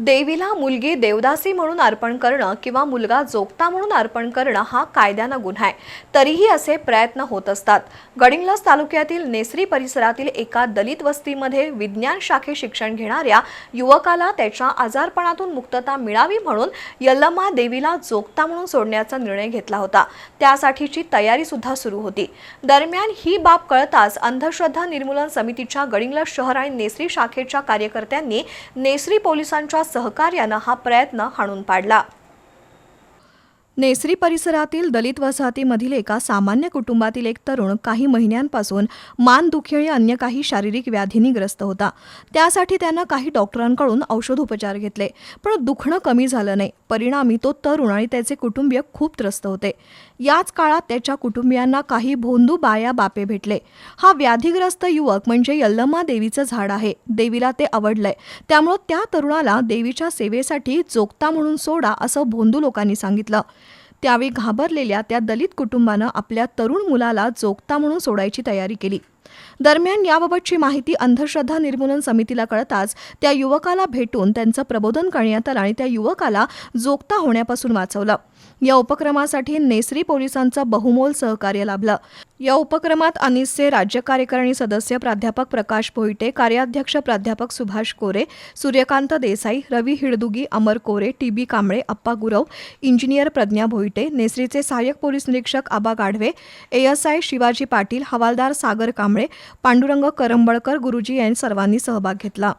देवीला मुलगी देवदासी म्हणून अर्पण करणं किंवा मुलगा जोगता म्हणून अर्पण करणं हा कायद्यानं गुन्हा आहे. तरीही असे प्रयत्न होत असतात. गडिंग्लस तालुक्यातील नेसरी परिसरातील एका दलित वस्तीमध्ये विज्ञान शाखे शिक्षण घेणाऱ्या युवकाला त्याच्या आजारपणातून मुक्तता मिळावी म्हणून यल्लमा देवीला जोगता म्हणून सोडण्याचा निर्णय घेतला होता. त्यासाठीची तयारी सुद्धा सुरू होती. दरम्यान ही बाब कळताच अंधश्रद्धा निर्मूलन समितीच्या गडिंगलस शहर आणि नेसरी शाखेच्या कार्यकर्त्यांनी नेसरी पोलिसांच्या सहकार्यानं हा प्रयत्न हाणून पाडला. नेसरी परिसरातील दलित वसाहतीमधील एका सामान्य कुटुंबातील एक तरुण काही महिन्यांपासून मानदुखी आणि अन्य काही शारीरिक व्याधींनी ग्रस्त होता. त्यासाठी त्यानं काही डॉक्टरांकडून औषधोपचार घेतले पण दुखणं कमी झालं नाही. परिणामी तो तरुण आणि त्याचे कुटुंबीय खूप त्रस्त होते. याच काळात त्याच्या कुटुंबियांना काही भोंदू बाया बापे भेटले. हा व्याधीग्रस्त युवक म्हणजे यल्लमा देवीचं झाड आहे. देवीला ते आवडलंय. त्यामुळं त्या तरुणाला देवीच्या सेवेसाठी जोगता म्हणून सोडा असं भोंदू लोकांनी सांगितलं. त्यावेळी घाबरलेल्या त्या दलित कुटुंबानं आपल्या तरुण मुलाला जोगता म्हणून सोडायची तयारी केली. दरम्यान याबाबतची माहिती अंधश्रद्धा निर्मूलन समितीला कळताच त्या युवकाला भेटून त्यांचं प्रबोधन करण्यात आलं आणि त्या युवकाला जोगता होण्यापासून वाचवलं. या उपक्रमासाठी नेसरी पोलिसांचं बहुमोल सहकार्य लाभलं. या उपक्रमात अनिसचे राज्य कार्यकारिणी सदस्य प्राध्यापक प्रकाश भोईटे कार्याध्यक्ष प्राध्यापक Subhash Kore Suryakant Desai Ravi Hiddugi Amar Kore T B Kamble Appa Gurav engineer Pradnya Bhoite नेसरीचे सहाय्यक पोलीस निरीक्षक आबा गाढवे एएसआय शिवाजी पाटील हवालदार सागर कांबळे पांडुरंग करंबळकर गुरुजी यांनी सर्वांनी सहभाग घेतला.